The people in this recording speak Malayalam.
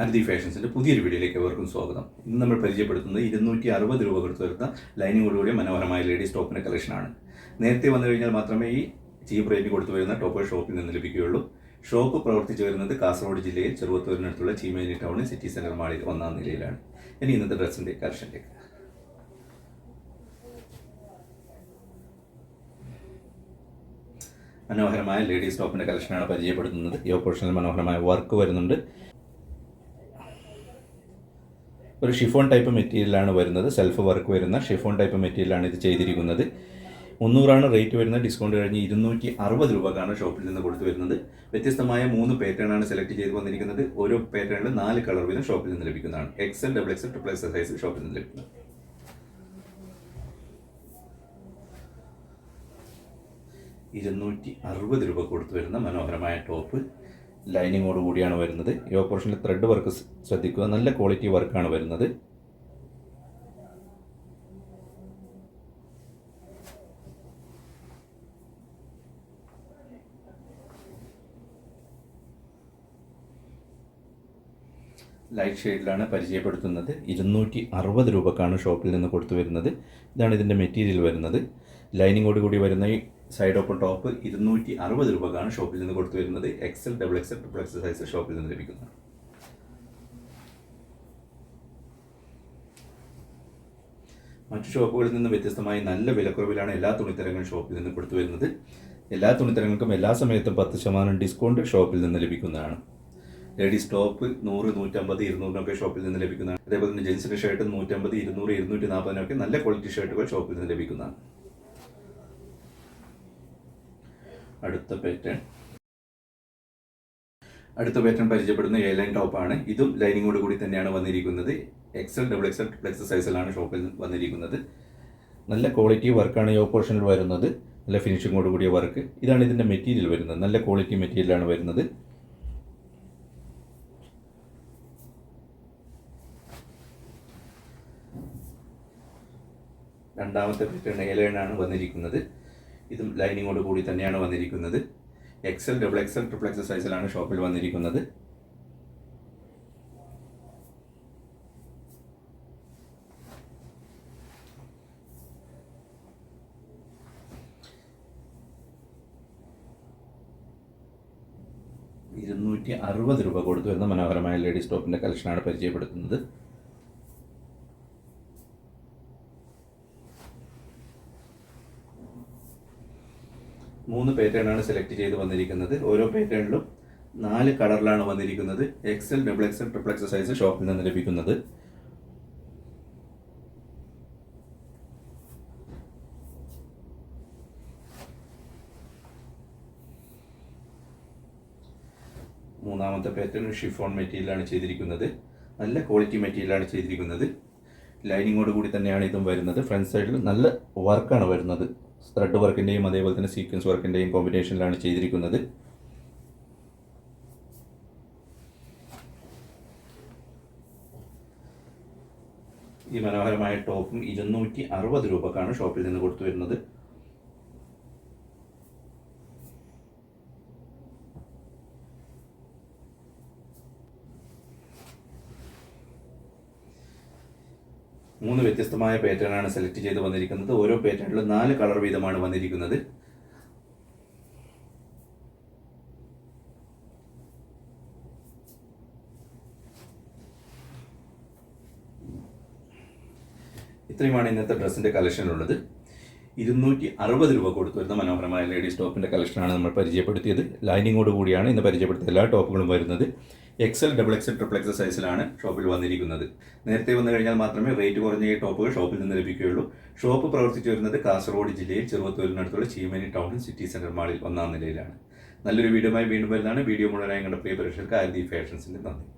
ആരതി ഫാഷൻസിന്റെ പുതിയൊരു വീഡിയോയിലേക്ക് എവർക്കും സ്വാഗതം. ഇന്ന് നമ്മൾ പരിചയപ്പെടുത്തുന്നത് ഇരുന്നൂറ്റി അറുപത് രൂപ കൊടുത്തു വരുന്ന ലൈനിങ്ങോടുകൂടിയ മനോഹരമായ ലേഡീസ് ടോപ്പിന്റെ കളക്ഷനാണ് നേരത്തെ വന്നു കഴിഞ്ഞാൽ മാത്രമേ ഈ ചീപ്പ് റേറ്റ് കൊടുത്തു വരുന്ന ടോപ്പ് ഷോപ്പിൽ നിന്ന് ലഭിക്കുകയുള്ളൂ. ഷോപ്പ് പ്രവർത്തിച്ചു വരുന്നത് കാസർഗോഡ് ജില്ലയിൽ ചെറുവത്തൂരിനടുത്തുള്ള ചീമേനി ടൗണിൽ സിറ്റി സെന്റർ മാളിൽ ഒന്നാം നിലയിലാണ്. ഇനി ഇന്നത്തെ ഡ്രസ്സിന്റെ കളക്ഷനിലേക്ക് മനോഹരമായ ലേഡീസ് ടോപ്പിന്റെ കളക്ഷനാണ് പരിചയപ്പെടുത്തുന്നത്. ഈ ഓപ്പറേഷനിൽ മനോഹരമായ വർക്ക് വരുന്നുണ്ട്. ഒരു ഷിഫോൺ ടൈപ്പ് മെറ്റീരിയലാണ് വരുന്നത്. സെൽഫ് വർക്ക് വരുന്ന ഷിഫോൺ ടൈപ്പ് മെറ്റീരിയലാണ് ഇത് ചെയ്തിരിക്കുന്നത്. മുന്നൂറാണ് റേറ്റ് വരുന്നത്. ഡിസ്കൗണ്ട് കഴിഞ്ഞ് ഇരുന്നൂറ്റി അറുപത് രൂപക്കാണ് ഷോപ്പിൽ നിന്ന് കൊടുത്തു വരുന്നത്. വ്യത്യസ്തമായ മൂന്ന് പാറ്റേൺ ആണ് സെലക്ട് ചെയ്ത് വന്നിരിക്കുന്നത്. ഓരോ പാറ്റേണിൽ നാല് കളർ വീതം ഷോപ്പിൽ നിന്ന് ലഭിക്കുന്നതാണ്. XL double XL triple XL size ഷോപ്പിൽ നിന്ന് ലഭിക്കുന്നത്. ഇരുന്നൂറ്റി അറുപത് രൂപ കൊടുത്തു വരുന്ന മനോഹരമായ ടോപ്പ് ലൈനിങ്ങോട് കൂടിയാണ് വരുന്നത്. ഈ ഓപ്പറേഷനിൽ ത്രെഡ് വർക്ക് ശ്രദ്ധിക്കുക. നല്ല ക്വാളിറ്റി വർക്കാണ് വരുന്നത്. ലൈറ്റ് ഷെയ്ഡിലാണ് പരിചയപ്പെടുത്തുന്നത്. ഇരുന്നൂറ്റി അറുപത് രൂപക്കാണ് ഷോപ്പിൽ നിന്ന് കൊടുത്തു വരുന്നത്. ഇതാണ് ഇതിന്റെ മെറ്റീരിയൽ വരുന്നത്. ലൈനിങ്ങോട് കൂടി വരുന്ന ഈ സൈഡ് ഓപ്പൺ ടോപ്പ് ഇരുന്നൂറ്റി അറുപത് രൂപക്കാണ് ഷോപ്പിൽ നിന്ന് കൊടുത്തു വരുന്നത്. XL double XL triple XL size ഷോപ്പിൽ നിന്ന് ലഭിക്കുന്നത് മറ്റു ഷോപ്പുകളിൽ നിന്ന് വ്യത്യസ്തമായി നല്ല വിലക്കുറവിലാണ് എല്ലാ തുണിത്തരങ്ങളും ഷോപ്പിൽ നിന്ന് കൊടുത്തു വരുന്നത്. എല്ലാ തുണിത്തരങ്ങൾക്കും എല്ലാ സമയത്തും പത്ത് ശതമാനം ഡിസ്കൗണ്ട് ഷോപ്പിൽ നിന്ന് ലഭിക്കുന്നതാണ്. ലേഡീസ് ടോപ്പ് നൂറ് നൂറ്റമ്പത് ഇരുന്നൂറിനൊക്കെ ഷോപ്പിൽ നിന്ന് ലഭിക്കുന്നതാണ്. അതേപോലെ തന്നെ ജെൻസിന്റെ ഷർട്ട് നൂറ്റമ്പത് ഇരുന്നൂറ് ഇരുന്നൂറ്റി നാൽപ്പതിനൊക്കെ നല്ല ക്വാളിറ്റി ഷർട്ടുകൾ ഷോപ്പിൽ നിന്ന് ലഭിക്കുന്നതാണ്. അടുത്ത പാറ്റേൺ അടുത്ത പാറ്റേൺ പരിചയപ്പെടുന്ന എ ലൈൻ ടോപ്പാണ് ഇതും ലൈനിങ്ങോട് കൂടി തന്നെയാണ് വന്നിരിക്കുന്നത്. എക്സൽ ഡബിൾ എക്സൽ എക്സൽ സൈസിലാണ് ഷോപ്പിൽ വന്നിരിക്കുന്നത്. നല്ല ക്വാളിറ്റി വർക്കാണ് ഈ ഓപ്പോർഷനിൽ വരുന്നത്. നല്ല ഫിനിഷിങ്ങോട് കൂടിയ വർക്ക് ഇതാണ് ഇതിന്റെ മെറ്റീരിയൽ വരുന്നത്. നല്ല ക്വാളിറ്റി മെറ്റീരിയലാണ് വരുന്നത്. രണ്ടാമത്തെ പാറ്റേൺ എ ലൈനാണ് വന്നിരിക്കുന്നത്. ഇതും ലൈനിങ്ങോട് കൂടി തന്നെയാണ് വന്നിരിക്കുന്നത്. XL double XL triple XL സൈസിലാണ് ഷോപ്പിൽ വന്നിരിക്കുന്നത്. ഇരുന്നൂറ്റി അറുപത് രൂപ കൊടുത്തു എന്ന മനോഹരമായ ലേഡീസ് ടോപ്പിന്റെ കളക്ഷനാണ് പരിചയപ്പെടുത്തുന്നത്. മൂന്ന് പാറ്റേൺ ആണ് സെലക്ട് ചെയ്ത് വന്നിരിക്കുന്നത്. ഓരോ പാറ്റേണിലും നാല് കളറിലാണ് വന്നിരിക്കുന്നത്. XL double XL triple XL size ഷോപ്പിൽ നിന്ന് ലഭിക്കുന്നത്. മൂന്നാമത്തെ പാറ്റേൺ ഷിഫോൺ മെറ്റീരിയലാണ് ചെയ്തിരിക്കുന്നത്. നല്ല ക്വാളിറ്റി മെറ്റീരിയലാണ് ചെയ്തിരിക്കുന്നത്. ലൈനിങ്ങോട് കൂടി തന്നെയാണ് ഇതും വരുന്നത്. ഫ്രണ്ട് സൈഡിൽ നല്ല വർക്കാണ് വരുന്നത്. ത്രെഡ് വർക്കിന്റെയും അതേപോലെ തന്നെ സീക്വൻസ് വർക്കിന്റെയും കോമ്പിനേഷനിലാണ് ചെയ്തിരിക്കുന്നത്. ഈ മനോഹരമായ ടോപ്പും ഇരുന്നൂറ്റി അറുപത് രൂപക്കാണ് ഷോപ്പിൽ നിന്ന് കൊടുത്തു വരുന്നത്. മൂന്ന് വ്യത്യസ്തമായ പാറ്റേണാണ് സെലക്ട് ചെയ്ത് വന്നിരിക്കുന്നത്. ഓരോ പാറ്റേണിലും നാല് കളർ വീതമാണ് വന്നിരിക്കുന്നത്. ഇത്രയുമാണ് ഇന്നത്തെ ഡ്രസ്സിന്റെ ഉള്ളത്. ഇരുന്നൂറ്റി അറുപത് രൂപ കൊടുത്തു വരുന്ന മനോഹരമായ ലേഡീസ് ടോപ്പിന്റെ കളക്ഷനാണ് നമ്മൾ പരിചയപ്പെടുത്തിയത്. ലൈനിങ്ങോട് കൂടിയാണ് ഇന്ന് പരിചയപ്പെടുത്തിയ എല്ലാ ടോപ്പുകളും വരുന്നത്. XL double XL triple XL സൈസിലാണ് ഷോപ്പിൽ വന്നിരിക്കുന്നത്. നേരത്തെ വന്നു കഴിഞ്ഞാൽ മാത്രമേ റേറ്റ് കുറഞ്ഞ ഈ ടോപ്പുകൾ ഷോപ്പിൽ നിന്ന് ലഭിക്കുകയുള്ളൂ. ഷോപ്പ് പ്രവർത്തിച്ചു വരുന്നത് കാസർഗോഡ് ജില്ലയിൽ ചെറുവത്തൂരിനടുത്തുള്ള ചീമനി ടൗണിൽ സിറ്റി സെന്റർ മാളിൽ ഒന്നാം നിലയിലാണ്. നല്ലൊരു വീഡിയോമായി വീണ്ടും വരുന്നതാണ്. വീഡിയോ മുഴുവനായി കണ്ട പ്രിയ പ്രേക്ഷകർക്ക് ആരതി ഫാഷൻസിന്റെ നന്ദി.